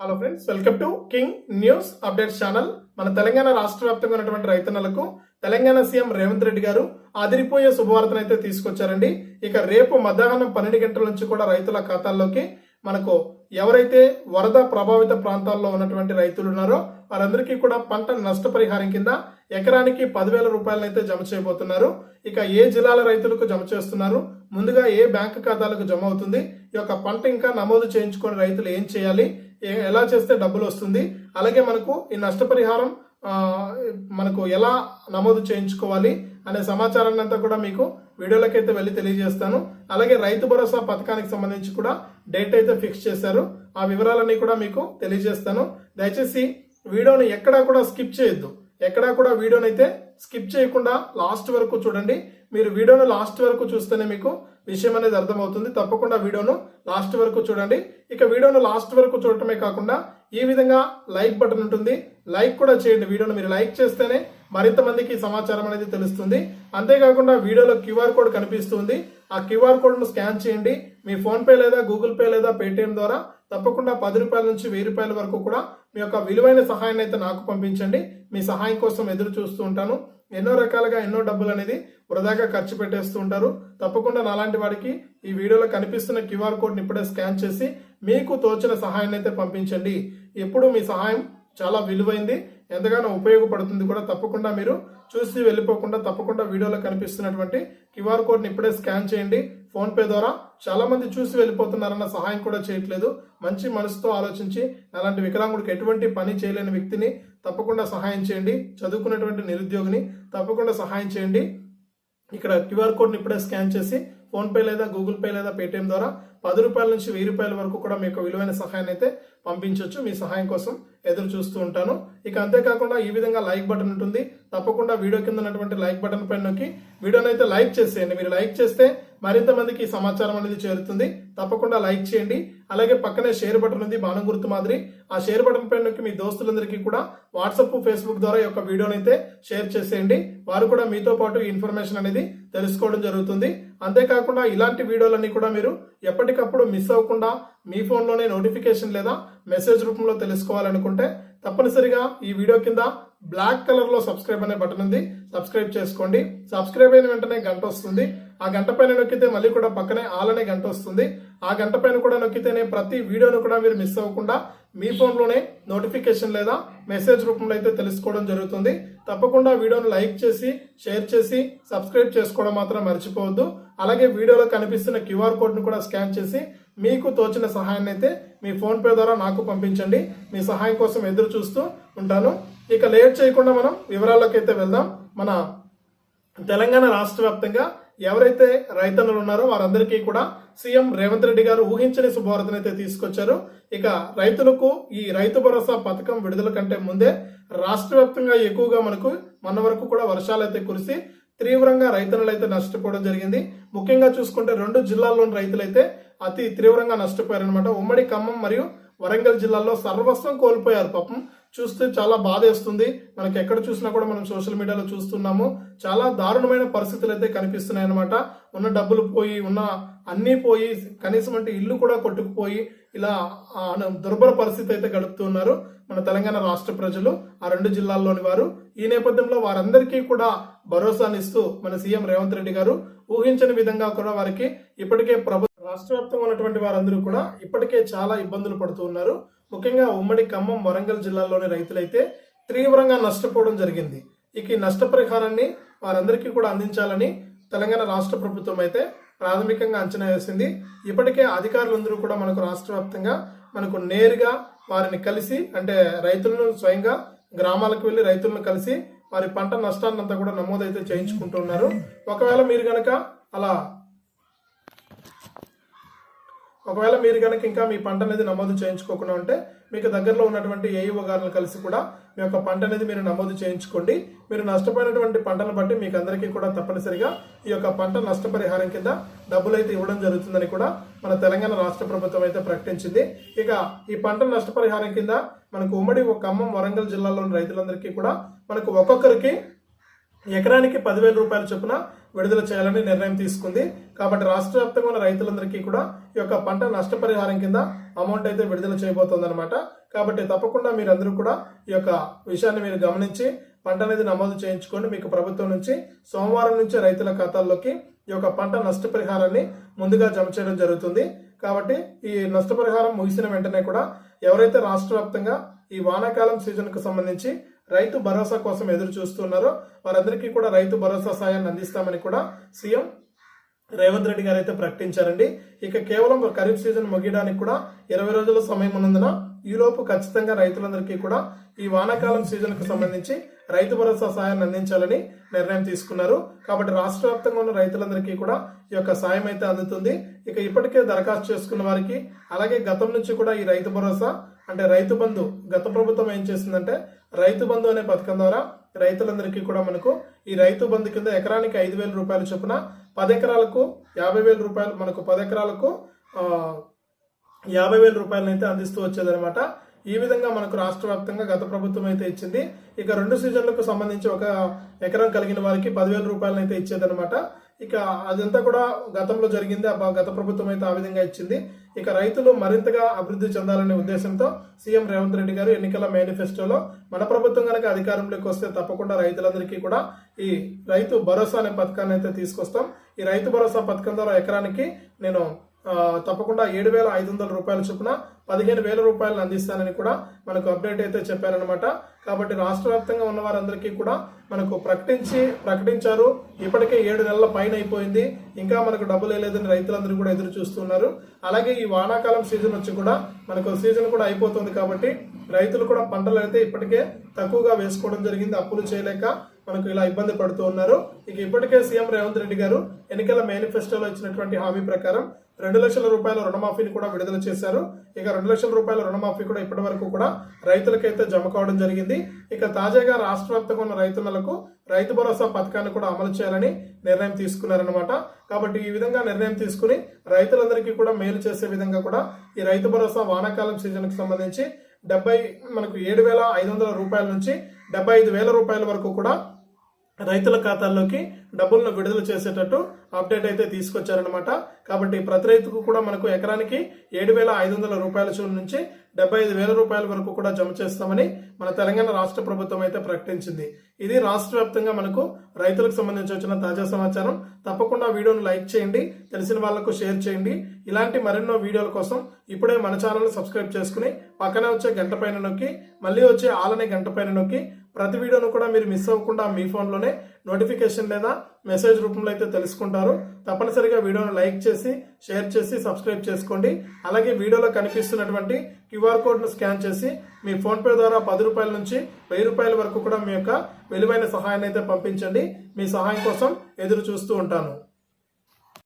Hello friends welcome to King News updates channel మన తెలంగాణ రాష్ట్ర వ్యాప్తంగా ఉన్నటువంటి రైతన్నలకు తెలంగాణ సీఎం రేవంత్ రెడ్డి గారు అదిరిపోయే శుభవార్తను అయితే తీసుకొచ్చారండి. ఇక రేపు మధ్యాహ్నం పన్నెండు గంటల నుంచి కూడా రైతుల ఖాతాల్లోకి మనకు ఎవరైతే వరద ప్రభావిత ప్రాంతాల్లో ఉన్నటువంటి రైతులు ఉన్నారో వారందరికీ కూడా పంట నష్టపరిహారం కింద ఎకరానికి పదివేల రూపాయలను అయితే జమ చేయబోతున్నారు. ఇక ఏ జిల్లాల రైతులకు జమ చేస్తున్నారు? ముందుగా ఏ బ్యాంకు ఖాతాలకు జమ అవుతుంది? ఈ యొక్క పంట ఇంకా నమోదు చేయించుకొని రైతులు ఏం చేయాలి? ఎలా చేస్తే డబ్బులు వస్తుంది? అలాగే మనకు ఈ నష్టపరిహారం మనకు ఎలా నమోదు చేయించుకోవాలి అనే సమాచారాన్ని అంతా కూడా మీకు వీడియోలకైతే వెళ్ళి తెలియజేస్తాను. అలాగే రైతు భరోసా పథకానికి సంబంధించి కూడా డేట్ అయితే ఫిక్స్ చేశారు. ఆ వివరాలన్నీ కూడా మీకు తెలియజేస్తాను. దయచేసి వీడియోని ఎక్కడా కూడా స్కిప్ చేయొద్దు. ఎక్కడా కూడా వీడియోని అయితే స్కిప్ చేయకుండా లాస్ట్ వరకు చూడండి. మీరు వీడియోను లాస్ట్ వరకు చూస్తేనే మీకు విషయం అనేది అర్థమవుతుంది. తప్పకుండా వీడియోను లాస్ట్ వరకు చూడండి. ఇక వీడియోను లాస్ట్ వరకు చూడటమే కాకుండా ఈ విధంగా లైక్ బటన్ ఉంటుంది. లైక్ కూడా చేయండి. వీడియోను మీరు లైక్ చేస్తేనే మరింత మందికి సమాచారం అనేది తెలుస్తుంది. అంతేకాకుండా వీడియోలో క్యూఆర్ కోడ్ కనిపిస్తుంది. ఆ క్యూఆర్ కోడ్ను స్కాన్ చేయండి. మీ ఫోన్పే లేదా గూగుల్ పే లేదా పేటిఎం ద్వారా తప్పకుండా పది రూపాయల నుంచి వెయ్యి రూపాయల వరకు కూడా మీ యొక్క విలువైన సహాయాన్ని అయితే నాకు పంపించండి. మీ సహాయం కోసం ఎదురు చూస్తూ ఉంటాను. ఎన్నో రకాలుగా ఎన్నో డబ్బులు అనేది వృధాగా ఖర్చు పెట్టేస్తూ ఉంటారు. తప్పకుండా నాలాంటి వాడికి ఈ వీడియోలో కనిపిస్తున్న క్యూఆర్ కోడ్ని ఇప్పుడే స్కాన్ చేసి మీకు తోచిన సహాయాన్ని అయితే పంపించండి. ఎప్పుడు మీ సహాయం చాలా విలువైంది ఎంతగానో ఉపయోగపడుతుంది కూడా తప్పకుండా మీరు చూసి వెళ్ళిపోకుండా తప్పకుండా వీడియోలో కనిపిస్తున్నటువంటి క్యూఆర్ కోడ్ని ఇప్పుడే స్కాన్ చేయండి. ఫోన్పే ద్వారా చాలా మంది చూసి వెళ్ళిపోతున్నారన్న సహాయం కూడా చేయట్లేదు. మంచి మనసుతో ఆలోచించి అలాంటి వికలాంగుడికి ఎటువంటి పని చేయలేని వ్యక్తిని తప్పకుండా సహాయం చేయండి. చదువుకున్నటువంటి నిరుద్యోగిని తప్పకుండా సహాయం చేయండి. ఇక్కడ క్యూఆర్ కోడ్ని ఇప్పుడే స్కాన్ చేసి ఫోన్పే లేదా గూగుల్ పే లేదా పేటిఎం ద్వారా పది రూపాయల నుంచి వెయ్యి రూపాయల వరకు కూడా మీకు విలువైన సహాయాన్ని అయితే పంపించవచ్చు మీ సహాయం కోసం ఎదురు చూస్తూ ఉంటాను. ఇక అంతేకాకుండా ఈ విధంగా లైక్ బటన్ ఉంటుంది. తప్పకుండా వీడియో కింద ఉన్నటువంటి లైక్ బటన్ పైన నొక్కి వీడియోని అయితే లైక్ చేసేయండి. మీరు లైక్ చేస్తే మరింత మందికి ఈ సమాచారం అనేది చేరుతుంది. తప్పకుండా లైక్ చేయండి. అలాగే పక్కనే షేర్ బటన్ ఉంది బాణం గుర్తు మాదిరి. ఆ షేర్ బటన్ పైన నొక్కి మీ దోస్తులందరికీ కూడా వాట్సాప్ ఫేస్బుక్ ద్వారా ఈ యొక్క వీడియోని అయితే షేర్ చేసేయండి. వారు కూడా మీతో పాటు ఈ ఇన్ఫర్మేషన్ అనేది తెలుసుకోవడం జరుగుతుంది. అంతేకాకుండా ఇలాంటి వీడియోలన్నీ కూడా మీరు ఎప్పటికప్పుడు మిస్ అవ్వకుండా మీ ఫోన్లోనే నోటిఫికేషన్ లేదా మెసేజ్ రూపంలో తెలుసుకోవాలనుకుంటే తప్పనిసరిగా ఈ వీడియో కింద బ్లాక్ కలర్లో సబ్స్క్రైబ్ అనే బటన్ ఉంది. సబ్స్క్రైబ్ చేసుకోండి. సబ్స్క్రైబ్ అయిన వెంటనే గంట వస్తుంది. ఆ గంట పైన నొక్కితే మళ్ళీ కూడా పక్కనే ఆల్ అనే గంట వస్తుంది. ఆ గంట పైన కూడా నొక్కితేనే ప్రతి వీడియోను కూడా మీరు మిస్ అవ్వకుండా మీ ఫోన్లోనే నోటిఫికేషన్ లేదా మెసేజ్ రూపంలో అయితే తెలుసుకోవడం జరుగుతుంది. తప్పకుండా వీడియోను లైక్ చేసి షేర్ చేసి సబ్స్క్రైబ్ చేసుకోవడం మాత్రం మర్చిపోవద్దు. అలాగే వీడియోలో కనిపిస్తున్న క్యూఆర్ కోడ్ను కూడా స్కాన్ చేసి మీకు తోచిన సహాయాన్ని అయితే మీ ఫోన్పే ద్వారా నాకు పంపించండి. మీ సహాయం కోసం ఎదురు చూస్తూ ఉంటాను. ఇక లేట్ చేయకుండా మనం వివరాల్లోకి అయితే వెళ్దాం. మన తెలంగాణ రాష్ట్ర వ్యాప్తంగా ఎవరైతే రైతన్నులు ఉన్నారో వారందరికీ కూడా సీఎం రేవంత్ రెడ్డి గారు ఊహించని శుభవార్తను అయితే తీసుకొచ్చారు. ఇక రైతులకు ఈ రైతు భరోసా పథకం విడుదల కంటే ముందే రాష్ట్ర వ్యాప్తంగా ఎక్కువగా మనకు మొన్న వరకు కూడా వర్షాలు అయితే కురిసి తీవ్రంగా రైతులైతే అయితే నష్టపోవడం జరిగింది. ముఖ్యంగా చూసుకుంటే రెండు జిల్లాల్లోని రైతులైతే అతి తీవ్రంగా నష్టపోయారనమాట ఉమ్మడి ఖమ్మం మరియు వరంగల్ జిల్లాల్లో సర్వస్వం కోల్పోయారు పాపం. చూస్తే చాలా బాధేస్తుంది మనకి ఎక్కడ చూసినా కూడా మనం సోషల్ మీడియాలో చూస్తున్నాము. చాలా దారుణమైన పరిస్థితులు అయితే కనిపిస్తున్నాయి అనమాట ఉన్న డబ్బులు పోయి ఉన్న అన్నీ పోయి కనీసం అంటే ఇల్లు కూడా కొట్టుకుపోయి ఇలా దుర్బల దుర్భర పరిస్థితి అయితే గడుపుతున్నారు మన తెలంగాణ రాష్ట్ర ప్రజలు ఆ రెండు జిల్లాల్లోని వారు. ఈ నేపథ్యంలో వారందరికీ కూడా భరోసానిస్తూ మన సీఎం రేవంత్ రెడ్డి గారు ఊహించని విధంగా కూడా వారికి ఇప్పటికే ప్రభు రాష్ట్ర వ్యాప్తంగా ఉన్నటువంటి వారందరూ కూడా ఇప్పటికే చాలా ఇబ్బందులు పడుతూ ఉన్నారు. ముఖ్యంగా ఉమ్మడి ఖమ్మం వరంగల్ జిల్లాలోని రైతులైతే తీవ్రంగా నష్టపోవడం జరిగింది. ఇక ఈ నష్టపరిహారాన్ని వారందరికీ కూడా అందించాలని తెలంగాణ రాష్ట్ర ప్రభుత్వం అయితే ప్రాథమికంగా అంచనా వేసింది. ఇప్పటికే అధికారులందరూ కూడా మనకు రాష్ట్ర వ్యాప్తంగా మనకు నేరుగా వారిని కలిసి అంటే రైతులను స్వయంగా గ్రామాలకు వెళ్ళి రైతులను కలిసి వారి పంట నష్టాన్ని అంతా కూడా నమోదైతే చేయించుకుంటున్నారు ఒకవేళ మీరు గనక అలా ఒకవేళ మీరు కనుక ఇంకా మీ పంట అనేది నమోదు చేయించుకోకుండా ఉంటే మీకు దగ్గరలో ఉన్నటువంటి ఏఈఓ గారిని కలిసి కూడా మీ యొక్క పంట అనేది మీరు నమోదు చేయించుకోండి. మీరు నష్టపోయినటువంటి పంటను బట్టి మీకు అందరికీ కూడా తప్పనిసరిగా ఈ యొక్క పంట నష్టపరిహారం కింద డబ్బులు అయితే ఇవ్వడం జరుగుతుందని కూడా మన తెలంగాణ రాష్ట్ర ప్రభుత్వం అయితే ప్రకటించింది. ఇక ఈ పంట నష్టపరిహారం కింద మనకు ఉమ్మడి ఒక ఖమ్మం వరంగల్ జిల్లాలోని రైతులందరికీ కూడా మనకు ఒక్కొక్కరికి ఎకరానికి పదివేల రూపాయల చొప్పున విడుదల చేయాలని నిర్ణయం తీసుకుంది. కాబట్టి రాష్ట్ర వ్యాప్తంగా ఉన్న రైతులందరికీ కూడా ఈ యొక్క పంట నష్టపరిహారం కింద అమౌంట్ అయితే విడుదల చేయబోతోందనమాట కాబట్టి తప్పకుండా మీరందరూ కూడా ఈ యొక్క విషయాన్ని మీరు గమనించి పంట అనేది నమోదు చేయించుకొని మీకు ప్రభుత్వం నుంచి సోమవారం నుంచి రైతుల ఖాతాల్లోకి ఈ యొక్క పంట నష్టపరిహారాన్ని ముందుగా జమ చేయడం జరుగుతుంది. కాబట్టి ఈ నష్టపరిహారం ముగిసిన వెంటనే కూడా ఎవరైతే రాష్ట్ర వ్యాప్తంగా ఈ వానాకాలం సీజన్కు సంబంధించి రైతు భరోసా కోసం ఎదురు చూస్తున్నారో వారందరికీ కూడా రైతు భరోసా సాయాన్ని అందిస్తామని కూడా సీఎం రేవంత్ రెడ్డి గారు అయితే ప్రకటించారండి. ఇక కేవలం ఖరీఫ్ సీజన్ ముగియడానికి కూడా ఇరవై రోజుల సమయం ఉన్నందున ఈలోపు ఖచ్చితంగా రైతులందరికీ కూడా ఈ వానాకాలం సీజన్కు సంబంధించి రైతు భరోసా సాయాన్ని అందించాలని నిర్ణయం తీసుకున్నారు. కాబట్టి రాష్ట్ర వ్యాప్తంగా ఉన్న రైతులందరికీ కూడా ఈ యొక్క సాయం అయితే అందుతుంది. ఇక ఇప్పటికే దరఖాస్తు చేసుకున్న వారికి అలాగే గతం నుంచి కూడా ఈ రైతు భరోసా అంటే రైతు బంధు గత ప్రభుత్వం ఏం చేసిందంటే రైతు బంధు అనే పథకం ద్వారా రైతులందరికీ కూడా మనకు ఈ రైతు బంధు కింద ఎకరానికి ఐదు వేల రూపాయల చొప్పున పది ఎకరాలకు యాభై వేల రూపాయలు మనకు పది ఎకరాలకు యాభై వేల రూపాయలను అయితే అందిస్తూ వచ్చేదనమాట ఈ విధంగా మనకు రాష్ట్ర వ్యాప్తంగా గత ప్రభుత్వం అయితే ఇచ్చింది. ఇక రెండు సీజన్లకు సంబంధించి ఒక ఎకరం కలిగిన వారికి పదివేల రూపాయలను అయితే ఇక అదంతా కూడా గతంలో జరిగింది. ఆ గత ప్రభుత్వం అయితే ఆ విధంగా ఇచ్చింది. ఇక రైతులు మరింతగా అభివృద్ధి చెందాలనే ఉద్దేశంతో సీఎం రేవంత్ రెడ్డి గారు ఎన్నికల మేనిఫెస్టోలో మన ప్రభుత్వం కనుక అధికారంలోకి వస్తే తప్పకుండా రైతులందరికీ కూడా ఈ రైతు భరోసా అనే పథకాన్ని అయితే తీసుకొస్తాం. ఈ రైతు భరోసా పథకం ద్వారా ఎకరానికి నేను తప్పకుండా ఏడు వేల ఐదు వందల రూపాయల చొప్పున పదిహేను వేల రూపాయలను అందిస్తానని కూడా మనకు అప్డేట్ అయితే చెప్పారనమాట కాబట్టి రాష్ట్ర వ్యాప్తంగా ఉన్న వారందరికీ కూడా మనకు ప్రకటించి ప్రకటించారు. ఇప్పటికే ఏడు నెలల పైన అయిపోయింది. ఇంకా మనకు డబ్బులు వేయలేదని రైతులందరూ కూడా ఎదురు చూస్తున్నారు అలాగే ఈ వానాకాలం సీజన్ వచ్చి కూడా మనకు సీజన్ కూడా అయిపోతుంది కాబట్టి రైతులు కూడా పంటలు అయితే ఇప్పటికే తక్కువగా వేసుకోవడం జరిగింది. అప్పులు చేయలేక మనకు ఇలా ఇబ్బంది పడుతూ ఉన్నారు. ఇక ఇప్పటికే సీఎం రేవంత్ రెడ్డి గారు ఎన్నికల మేనిఫెస్టోలో ఇచ్చినటువంటి హామీ ప్రకారం రెండు లక్షల రూపాయల రుణమాఫీని కూడా విడుదల చేశారు. ఇక రెండు లక్షల రూపాయల రుణమాఫీ కూడా ఇప్పటి వరకు కూడా రైతులకైతే జమ కావడం జరిగింది. ఇక తాజాగా రాష్ట్ర వ్యాప్తంగా ఉన్న రైతులకు రైతు భరోసా పథకాన్ని కూడా అమలు చేయాలని నిర్ణయం తీసుకున్నారనమాట కాబట్టి ఈ విధంగా నిర్ణయం తీసుకుని రైతులందరికీ కూడా మేలు చేసే విధంగా కూడా ఈ రైతు భరోసా వానాకాలం సీజన్కు సంబంధించి డెబ్బై మనకు ఏడు వేల ఐదు వందల రూపాయల నుంచి డెబ్బై ఐదు వేల రూపాయల వరకు కూడా రైతుల ఖాతాల్లోకి డబ్బులను విడుదల చేసేటట్టు అప్డేట్ అయితే తీసుకొచ్చారనమాట కాబట్టి ప్రతి రైతుకు కూడా మనకు ఎకరానికి ఏడు వేల ఐదు వందల రూపాయల చూ నుంచి డెబ్బై ఐదు వేల రూపాయల వరకు కూడా జమ చేస్తామని మన తెలంగాణ రాష్ట్ర ప్రభుత్వం అయితే ప్రకటించింది. ఇది రాష్ట్ర వ్యాప్తంగా మనకు రైతులకు సంబంధించి వచ్చిన తాజా సమాచారం. తప్పకుండా వీడియోను లైక్ చేయండి తెలిసిన వాళ్ళకు షేర్ చేయండి. ఇలాంటి మరెన్నో వీడియోల కోసం ఇప్పుడే మన ఛానల్ సబ్స్క్రైబ్ చేసుకుని పక్కనే వచ్చే గంట పైన నొక్కి మళ్ళీ వచ్చే ఆలనే గంట పైన నొక్కి ప్రతి వీడియోను కూడా మీరు మిస్ అవ్వకుండా మీ ఫోన్లోనే నోటిఫికేషన్ లేదా మెసేజ్ రూపంలో అయితే తెలుసుకుంటారు. తప్పనిసరిగా వీడియోను లైక్ చేసి షేర్ చేసి సబ్స్క్రైబ్ చేసుకోండి. అలాగే వీడియోలో కనిపిస్తున్నటువంటి క్యూఆర్ కోడ్ను స్కాన్ చేసి మీ ఫోన్పే ద్వారా పది రూపాయల నుంచి వెయ్యి రూపాయల వరకు కూడా మీ యొక్క విలువైన సహాయాన్ని అయితే పంపించండి. మీ సహాయం కోసం ఎదురు చూస్తూ ఉంటాను.